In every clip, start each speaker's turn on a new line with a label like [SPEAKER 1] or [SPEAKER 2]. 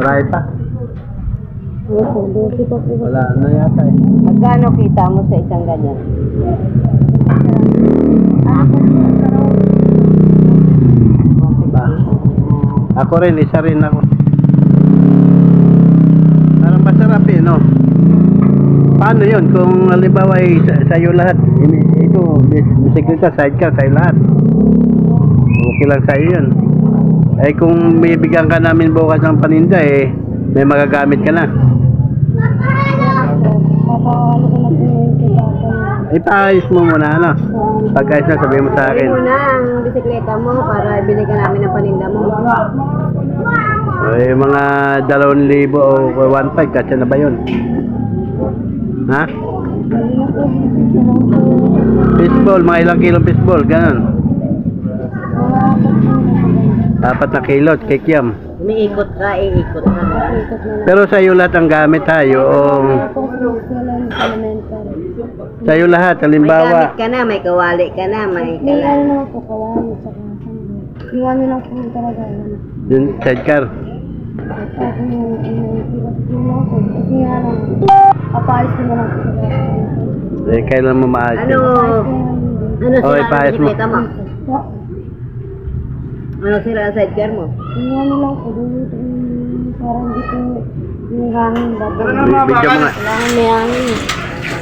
[SPEAKER 1] Marami pa.
[SPEAKER 2] Opo, 12 pa po.
[SPEAKER 1] Wala na yata eh.
[SPEAKER 2] Magkano kita mo sa isang ganyan?
[SPEAKER 1] Ba? Ako rin, isa rin ako. Parang masarap eh, no? Paano yun kung halimbawa ay sa, sa'yo lahat? Ito, bisiklet ka, sidecar, sa'yo lahat. Okay lang sa'yo yun. Eh kung bibigyan ka namin bukas ng paninda eh, may magagamit ka na. Ipaayos mo muna, ano? Pagkayos na, sabihin mo sa akin.
[SPEAKER 2] mo na ang bisikleta mo para ka namin ng paninda mo.
[SPEAKER 1] Eh, mga dalawang libo o 1.5, kasi na ba yun? Ha? Fishball, mga ilang kilo fishball, ganun. Apat na kilo, kikiam.
[SPEAKER 2] Umiikot ka, iikot ka.
[SPEAKER 1] Pero sa iyo lahat ang gamit ha, yung sa iyo lahat,
[SPEAKER 2] May
[SPEAKER 1] halimbawa,
[SPEAKER 2] gamit ka na, may kawali ka na, may
[SPEAKER 3] May
[SPEAKER 2] kala.
[SPEAKER 3] ano naman po, kawali sa kasan. Yung ano lang po talaga. ano.
[SPEAKER 1] yung sidecar.
[SPEAKER 3] At yung yung yung lang po. Kasi nga lang, papaalis ko na lang po sa kasan.
[SPEAKER 1] Eh, kailan mo maayos
[SPEAKER 2] Ano, ano
[SPEAKER 1] Oh,
[SPEAKER 2] sira ang
[SPEAKER 1] ipaayos mo.
[SPEAKER 2] bisikleta mo? Ano sira ang sidecar mo?
[SPEAKER 3] Yung ano lang po, yung parang po yung hangin dapat.
[SPEAKER 1] Bi- Bigyan mo nga.
[SPEAKER 3] Kailangan may hangin.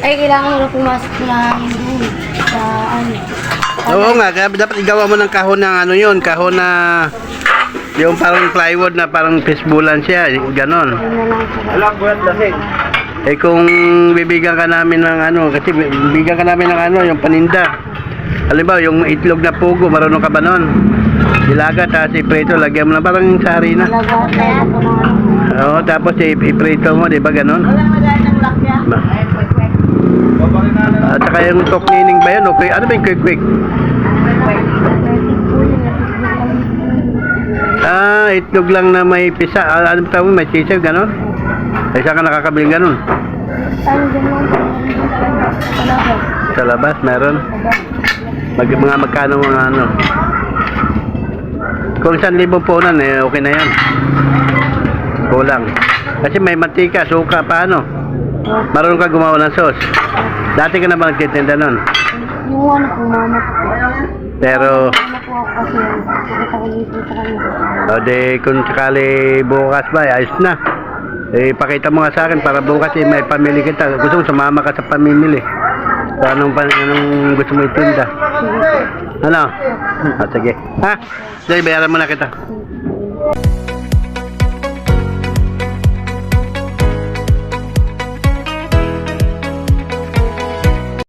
[SPEAKER 3] Ay, kailangan nila pumasok na hangin doon. Sa ano.
[SPEAKER 1] Oo nga, kaya dapat igawa mo ng kahon ng ano yun, kahon na yung parang plywood na parang fishbowlan siya, ganon. Alam ko yan Eh kung bibigyan ka namin ng ano, kasi bibigyan ka namin ng ano, yung paninda. Halimbawa, yung itlog na pugo, marunong ka ba nun? Ilaga, tapos iprito, lagyan mo na parang sa harina.
[SPEAKER 3] Na.
[SPEAKER 1] Oo, tapos iprito mo, di ba ganon? Ba- At saka yung toknining ba yun? Okay, ano ba yung quick quick? Ah, itlog lang na may pisa. Ah, ano tawag? May sisig, ganon? Ay, saan ka nakakabili ganon?
[SPEAKER 3] Lang.
[SPEAKER 1] Sa labas, meron? Mag, mga magkano mga ano? Kung saan libo po nan, eh, okay na yan. Kulang. Kasi may mantika, suka, paano? Marunong ka gumawa ng sauce. Dati ka na ba nagtitinda nun?
[SPEAKER 3] Yung ano po, mama ko.
[SPEAKER 1] Pero,
[SPEAKER 3] Mama ko ako kasi nakita ko dito sa kanya.
[SPEAKER 1] o de, kung sakali bukas ba, eh, ayos na. Eh, pakita mo nga sa akin para bukas eh, may pamili kita. Gusto mo sumama ka sa pamimili. So, anong, pa- anong gusto mo itinda? Ano? Ah, sige. Ha? Sige, bayaran mo na kita.